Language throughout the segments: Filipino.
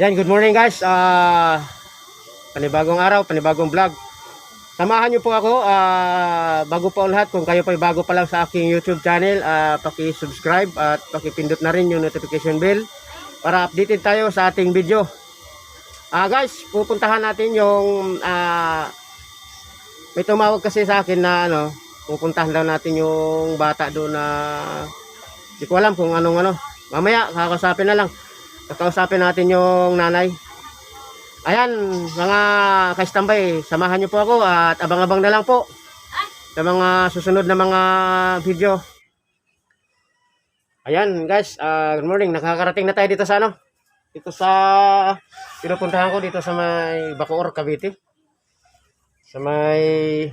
Yan, good morning guys. Ah, panibagong araw, panibagong vlog. Samahan niyo po ako ah, bago pa lahat kung kayo pa bago pa lang sa aking YouTube channel, ah, paki-subscribe at paki-pindot na rin yung notification bell para updated tayo sa ating video. Ah guys, pupuntahan natin yung ah, may tumawag kasi sa akin na ano, pupuntahan daw natin yung bata doon na hindi ko alam kung anong ano. Mamaya, kakausapin na lang. Kakausapin natin yung nanay. Ayan, mga ka-standby, samahan niyo po ako at abang-abang na lang po sa mga susunod na mga video. Ayan, guys, ah, good morning. Nakakarating na tayo dito sa ano? Dito sa pinupuntahan ko dito sa may Bacoor, Cavite. Sa may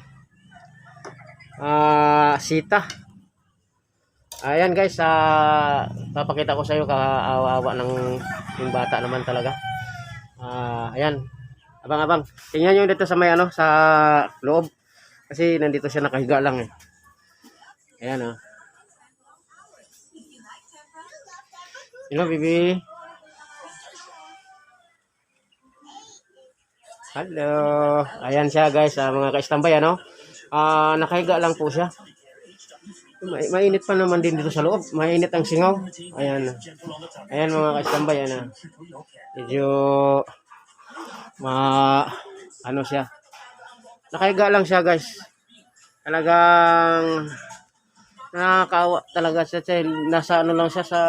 ah Sita. Ayan guys, ah papakita ko sa iyo kaawa ng yung bata naman talaga. Ah, ayan. Abang-abang. Tingnan niyo dito sa may ano sa loob kasi nandito siya nakahiga lang eh. Ayan oh. Hello, baby. Hello. Ayan siya guys, ah, mga ka-standby ano. Ah, nakahiga lang po siya. May, mainit pa naman din dito sa loob. Mainit ang singaw. Ayan. Ayan mga ka-standby. Ayan. ah. Medyo ma ano siya. Nakahiga lang siya guys. Talagang nakakaawa talaga siya. Nasa ano lang siya sa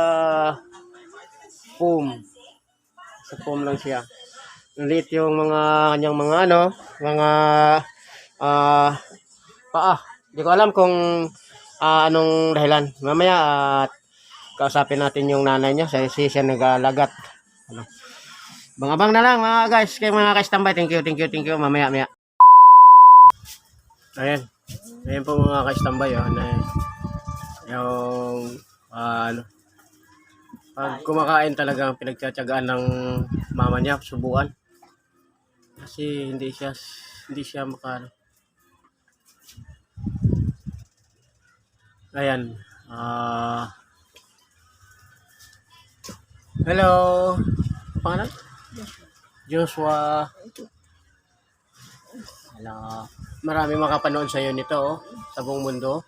foam. Sa foam lang siya. Liit yung mga kanyang mga ano, mga ah paa. Hindi ko alam kung ah, anong dahilan. Mamaya at kausapin natin yung nanay niya. Siya, siya nag-alagat. Ano. Bang-abang na lang mga guys. Kay mga ka-standby. Thank you, thank you, thank you. Mamaya, mamaya. Ayan. Ayan po mga ka-standby. Oh. Na, yung ah, ano. Pag kumakain talaga pinagtsatsagaan ng mama niya, subukan. Kasi hindi siya hindi siya maka Ayan. Ah. hello. Pangalan? Joshua. Hello. Marami makapanood sa iyo nito oh, sa buong mundo.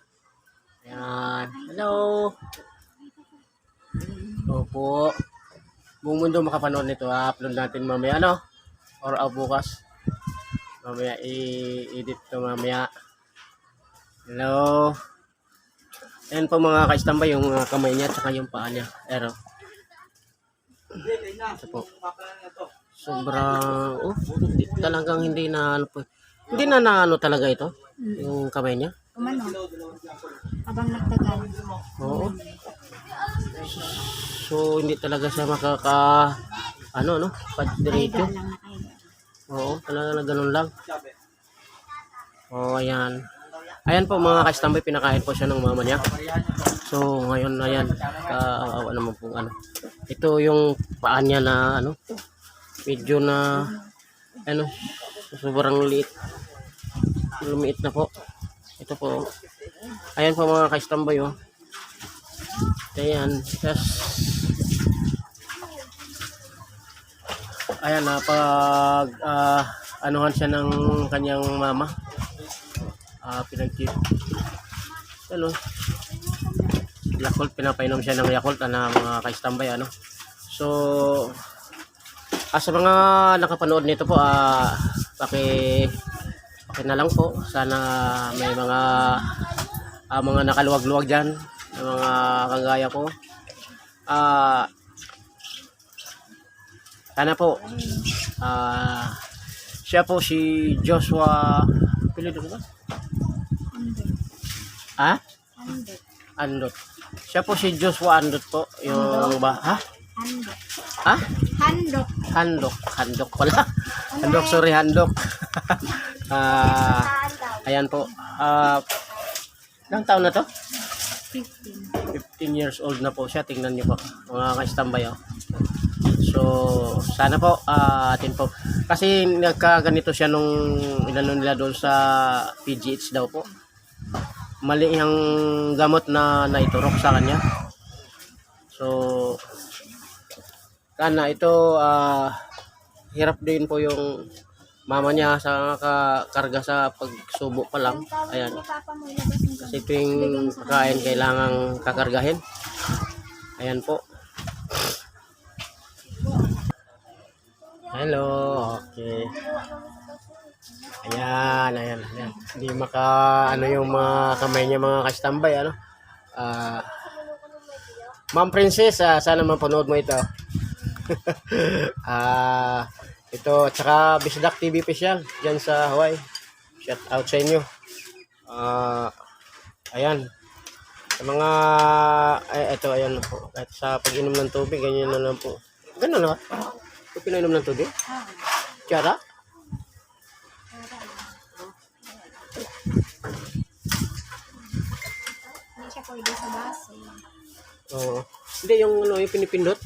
Ayan. Hello. Opo. Buong mundo makapanood nito. upload natin mamaya ano? Or ah, bukas. Mamaya i-edit to mamaya. Hello. Ayan po mga ka-standby yung uh, kamay niya at saka yung paa niya. Ero. Ito po. Sobrang, oh, hindi, talagang hindi na ano po. Hindi na naano talaga ito, yung kamay niya. Umano? Abang nagtagal. Oo. So, hindi talaga siya makaka, ano, no, padiretso. Oo, talaga na ganun lang. Oo, ayan. Ayan po mga ka-standby, pinakain po siya ng mama niya. So, ngayon, ayan, kaawa naman po, ano. Ito yung paa niya na, ano, medyo na, ano, sobrang liit. Lumiit na po. Ito po. Ayan po mga ka-standby, oh. Ayan, yes. Ayan na, pag, ah, anuhan siya ng kanyang mama. Ah, pinagtip. Ano, Yakult, pinapainom siya ng Yakult na mga ka-standby, ano. So, ah, sa mga nakapanood nito po, ah, paki, paki na lang po. Sana may mga, ah, mga nakaluwag-luwag dyan, ng mga kagaya ko. Ah, sana po, ah, siya po si Joshua, pili ko ba? Andot. Ha? Andot. Andot. Siya po si Joshua Andot po. Yung ba? Ha? Handok. Ha? Handok. Handok. Handok pala. Handok, sorry, handok. Ah, ayan po. Ah, ilang taon na to? 15. 15 years old na po siya. Tingnan niyo po. Mga ka-standby oh. So, sana po, ah, atin po. Kasi nagkaganito siya nung inano nila doon sa PGH daw po. Mali yung gamot na naiturok sa kanya. So, kana ito, ah, hirap din po yung mama niya sa kakarga sa pagsubo pa lang. Ayan. Kasi tuwing kain, kailangang kakargahin. Ayan po. Hello, okay. Ayan, ayan, ayan. Hindi maka, ano yung mga kamay niya, mga kastambay, ano. Ah, Ma'am Princess, ah, sana mapanood mo ito. Ah, ito, at saka Bisdak TV official, dyan sa Hawaii. Shout out sa inyo. Ah, ayan. Sa mga, ay, ito, ayan po. Kahit sa pag-inom ng tubig, ganyan na lang po. Ganun na. Kung pinainom ng tubig? Tiyara? Hindi siya pwede sa base. Oo. Hindi, yung ano, yung pinipindot.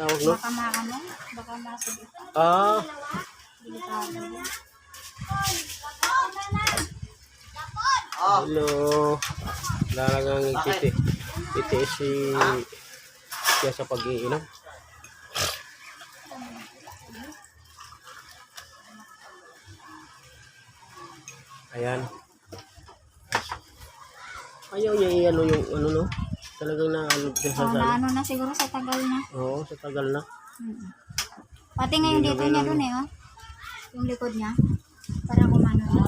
Tawag, no? Baka maano, baka masabit. Ah, hello. Lalagang ititi. Itiis si siya sa pag-iinom. Ayan. Ayaw niya i-ano yung ano no? Talagang na ano siya sa Oh, na ano na siguro sa tagal na. Oo, sa tagal na. Mm. Pati nga yung dito niya dun eh, oh. Yung likod niya. Para kumano na.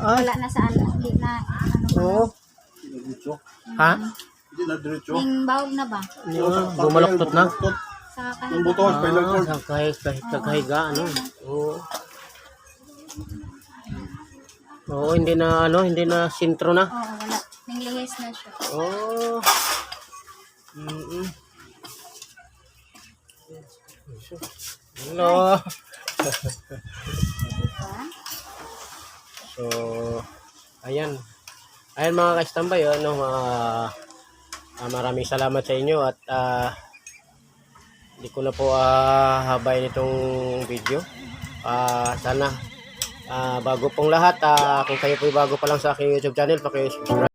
Ay, Wala na sa ala. Hindi na, ano ba? oo. Ha? Hindi na diretso. Yung bawag na ba? Yung bumaloktot na? Sa Yung kahiga. buto, spinal Ah, cord. sa kahit kahit kakahiga ano. Oo. Oo, hindi na ano, hindi na sintro na. Oo, wala. Ninglihis na siya. Oo. Mm. Hello. Diba? So, ayan. Ayan mga ka-standby, ano, mga ah, maraming salamat sa inyo at ah, hindi ko na po ah, habayin itong video. Ah, sana ah, bago pong lahat, ah, kung kayo po bago pa lang sa aking YouTube channel, paki-subscribe